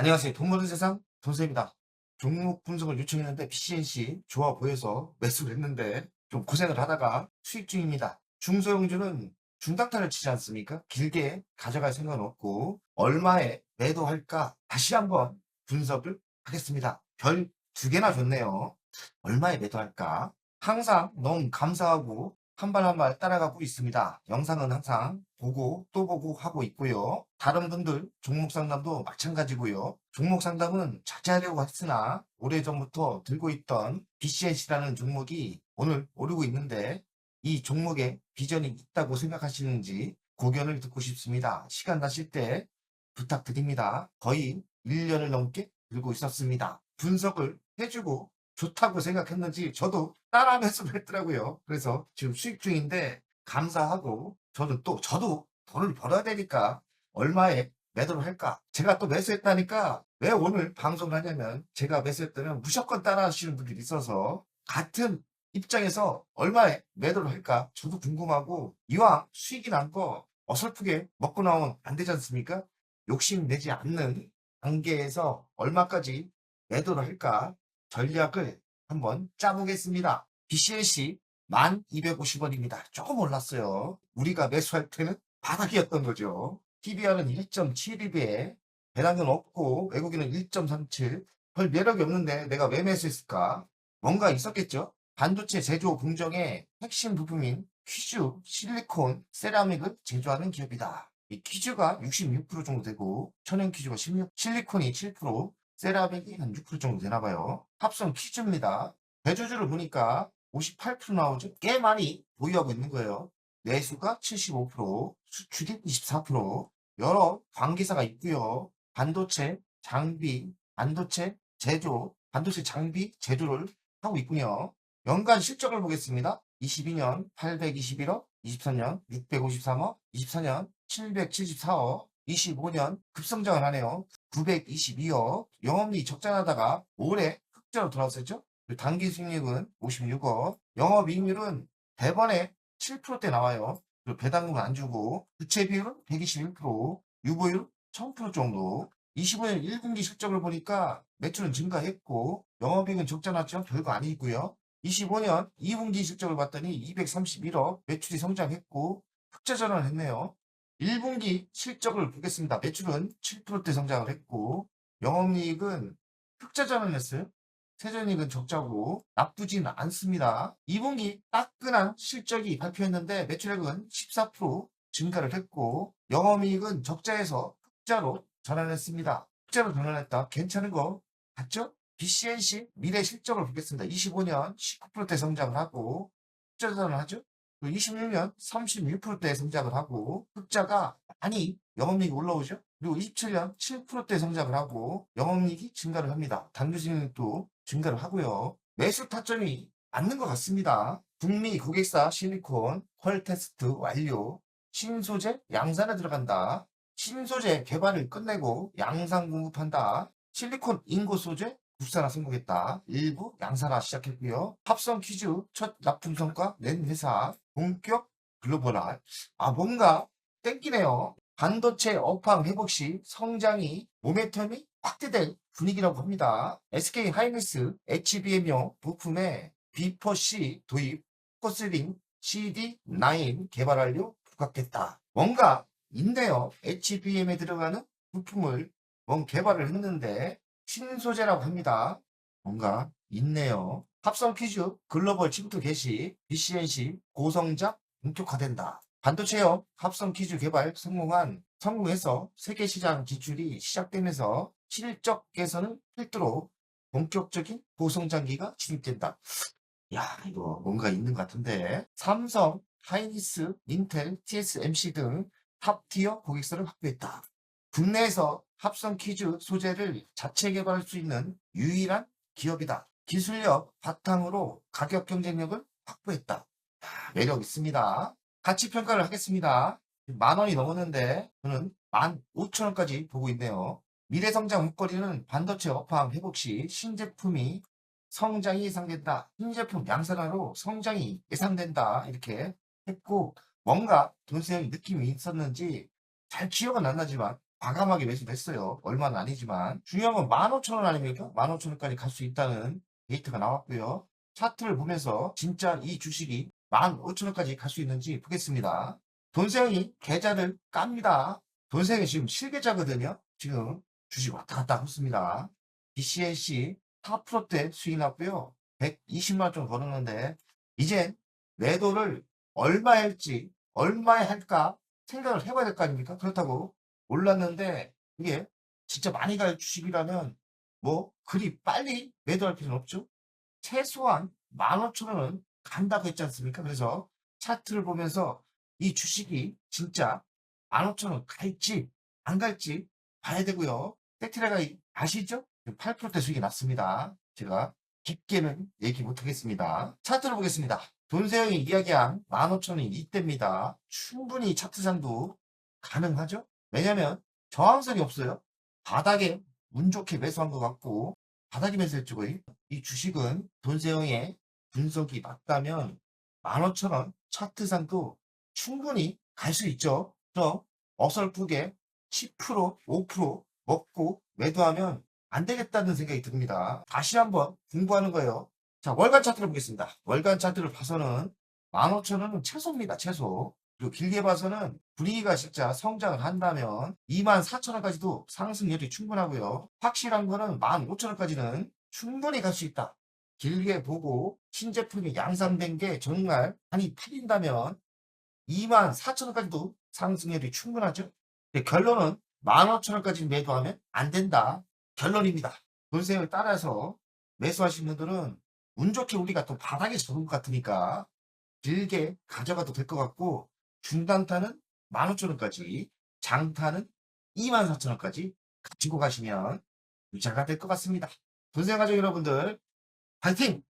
안녕하세요. 돈 버는 세상 돈쌤입니다. 종목 분석을 요청했는데 PCNC 좋아 보여서 매수를 했는데 좀 고생을 하다가 수익 중입니다. 중소형주는 중단타를 치지 않습니까? 길게 가져갈 생각은 없고 얼마에 매도할까 다시 한번 분석을 하겠습니다. 별 두 개나 줬네요. 얼마에 매도할까? 항상 너무 감사하고 한 발 한 발 따라가고 있습니다. 영상은 항상 보고 또 보고 하고 있고요. 다른 분들 종목 상담도 마찬가지고요. 종목 상담은 자제하려고 했으나 오래전부터 들고 있던 BCNC라는 종목이 오늘 오르고 있는데 이 종목에 비전이 있다고 생각하시는지 고견을 듣고 싶습니다. 시간 나실 때 부탁드립니다. 거의 1년을 넘게 들고 있었습니다. 분석을 해주고 좋다고 생각했는지 저도 따라 매수를 했더라고요. 그래서 지금 수익 중인데 감사하고 저는 또 저도 돈을 벌어야 되니까 얼마에 매도를 할까? 제가 또 매수했다니까 왜 오늘 방송을 하냐면 제가 매수했다면 무조건 따라 하시는 분들이 있어서 같은 입장에서 얼마에 매도를 할까? 저도 궁금하고 이왕 수익이 난 거 어설프게 먹고 나오면 안 되지 않습니까? 욕심 내지 않는 단계에서 얼마까지 매도를 할까? 전략을 한번 짜보겠습니다. BCLC 1250원입니다. 조금 올랐어요. 우리가 매수할 때는 바닥이었던 거죠. TBR은 1.72배, 배당은 없고 외국인은 1.37. 별 매력이 없는데 내가 왜 매수했을까? 뭔가 있었겠죠? 반도체 제조 공정의 핵심 부품인 퀴즈, 실리콘, 세라믹을 제조하는 기업이다. 이 퀴즈가 66% 정도 되고 천연 퀴즈가 16, 실리콘이 7%, 세라믹이 한 6% 정도 되나 봐요. 합성 퀴즈입니다. 대주주를 보니까 58% 나오죠. 꽤 많이 보유하고 있는 거예요. 내수가 75%, 수출이 24%, 여러 관계사가 있고요. 반도체, 장비, 반도체 제조, 반도체 장비 제조를 하고 있군요. 연간 실적을 보겠습니다. 22년 821억, 23년 653억, 24년 774억, 25년 급성장을 하네요. 922억, 영업이익 적자나다가 올해 흑자로 돌아왔었죠. 단기 수익률은 56억, 영업이익률은 대번에 7%대 나와요. 배당금은 안 주고, 부채 비율은 121%, 유보율 1000% 정도. 25년 1분기 실적을 보니까 매출은 증가했고, 영업이익은 적자 났지만 별거 아니고요. 25년 2분기 실적을 봤더니 231억, 매출이 성장했고, 흑자 전환을 했네요. 1분기 실적을 보겠습니다. 매출은 7%대 성장을 했고, 영업이익은 흑자 전환했어요. 세전이익은 적자고 나쁘진 않습니다. 2분기 따끈한 실적이 발표했는데 매출액은 14% 증가를 했고 영업이익은 적자에서 흑자로 전환했습니다. 흑자로 전환했다. 괜찮은 거 같죠? BCNC 미래 실적을 보겠습니다. 25년 19%대 성장을 하고 흑자 전환을 하죠. 26년 36%대 성장을 하고 흑자가 많이 영업이익이 올라오죠. 그리고 27년 7%대 성장을 하고 영업이익이 증가를 합니다. 당교진익도 증가를 하고요. 매수 타점이 맞는 것 같습니다. 북미 고객사 실리콘 퀄 테스트 완료. 신소재 양산에 들어간다. 신소재 개발을 끝내고 양산 공급한다. 실리콘 인고 소재 국산화 성공했다. 일부 양산화 시작했고요. 합성 퀴즈 첫 납품 성과 낸 회사 본격 글로벌화. 아 뭔가 땡기네요. 반도체 업황 회복 시 성장이 모멘텀이 확대될 분위기라고 합니다. SK 하이닉스 HBM용 부품에 B4C 도입, 코슬링 CD9 개발 완료 부각했다. 뭔가 있네요. HBM에 들어가는 부품을 뭔 개발을 했는데 신소재라고 합니다. 뭔가 있네요. 합성 퀴즈 글로벌 침투 개시 BCNC 고성장 본격화된다. 반도체형 합성 퀴즈 개발 성공한 성공해서 세계 시장 진출이 시작되면서 실적 개선을 필두로 본격적인 고성장기가 진입된다. 야, 이거 뭔가 있는 것 같은데. 삼성, 하이니스, 인텔, TSMC 등 탑티어 고객사를 확보했다. 국내에서 합성 퀴즈 소재를 자체 개발할 수 있는 유일한 기업이다. 기술력 바탕으로 가격 경쟁력을 확보했다. 야, 매력 있습니다. 가치 평가를 하겠습니다. 만 원이 넘었는데 저는 만 오천 원까지 보고 있네요. 미래 성장 목걸이는 반도체 업황 회복 시 신제품이 성장이 예상된다. 신제품 양산화로 성장이 예상된다. 이렇게 했고 뭔가 돈세형 느낌이 있었는지 잘 기억은 안 나지만 과감하게 매수했어요. 얼마는 아니지만 중요한 건 15,000원 아닙니까? 15,000원까지 갈 수 있다는 데이터가 나왔고요. 차트를 보면서 진짜 이 주식이 15,000원까지 갈 수 있는지 보겠습니다. 돈세형이 계좌를 깝니다. 돈세형이 지금 실계좌거든요. 지금 주식 왔다 갔다 하고 있습니다. BCNC 4%대 수익 났고요. 120만 원 정도 벌었는데 이제 매도를 얼마 할지 얼마에 할까 생각을 해봐야 될 거 아닙니까? 그렇다고 올랐는데 이게 진짜 많이 갈 주식이라면 뭐 그리 빨리 매도할 필요는 없죠. 최소한 15,000원은 간다고 했지 않습니까? 그래서 차트를 보면서 이 주식이 진짜 15,000원 갈지 안 갈지 봐야 되고요. 섹트레가 아시죠? 8%대 수익이 났습니다. 제가 깊게는 얘기 못하겠습니다. 차트를 보겠습니다. 돈세형이 이야기한 15,000원이 이때입니다. 충분히 차트상도 가능하죠? 왜냐면 저항선이 없어요. 바닥에 운 좋게 매수한 것 같고 바닥에 매수했죠 거의. 이 주식은 돈세형의 분석이 맞다면 15,000원 차트상도 충분히 갈 수 있죠. 그래서 어설프게 10% 5% 먹고 매도하면 안 되겠다는 생각이 듭니다. 다시 한번 공부하는 거예요. 자, 월간 차트를 보겠습니다. 월간 차트를 봐서는 15,000원은 최소입니다. 최소. 그리고 길게 봐서는 분위기가 진짜 성장을 한다면 24,000원까지도 상승률이 충분하고요. 확실한 거는 15,000원까지는 충분히 갈 수 있다. 길게 보고 신제품이 양산된 게 정말 많이 팔린다면 24,000원까지도 상승률이 충분하죠. 결론은 15,000원까지 매도하면 안 된다. 결론입니다. 돈세을 따라서 매수하신 분들은 운 좋게 우리가 또 바닥에 접은 것 같으니까 길게 가져가도 될 것 같고 중단타는 15,000원까지 장타는 24,000원까지 가지고 가시면 유자가 될 것 같습니다. 돈세일 가족 여러분들 파이팅!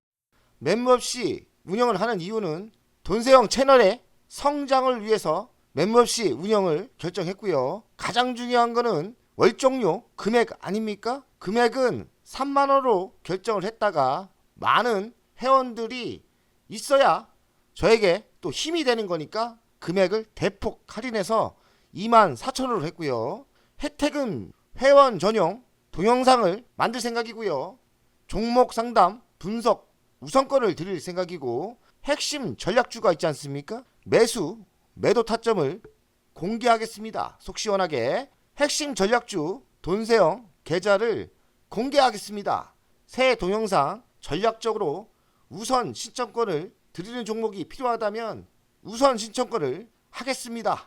멤버 없이 운영을 하는 이유는 돈세형 채널의 성장을 위해서 멤버 없이 운영을 결정했고요. 가장 중요한 거는 월정료 금액 아닙니까? 금액은 3만 원으로 결정을 했다가 많은 회원들이 있어야 저에게 또 힘이 되는 거니까 금액을 대폭 할인해서 2만 4천 원으로 했고요. 혜택은 회원 전용 동영상을 만들 생각이고요. 종목 상담 분석 우선권을 드릴 생각이고 핵심 전략주가 있지 않습니까? 매수, 매도 타점을 공개하겠습니다. 속 시원하게 핵심 전략주 돈세형 계좌를 공개하겠습니다. 새 동영상 전략적으로 우선 신청권을 드리는 종목이 필요하다면 우선 신청권을 하겠습니다.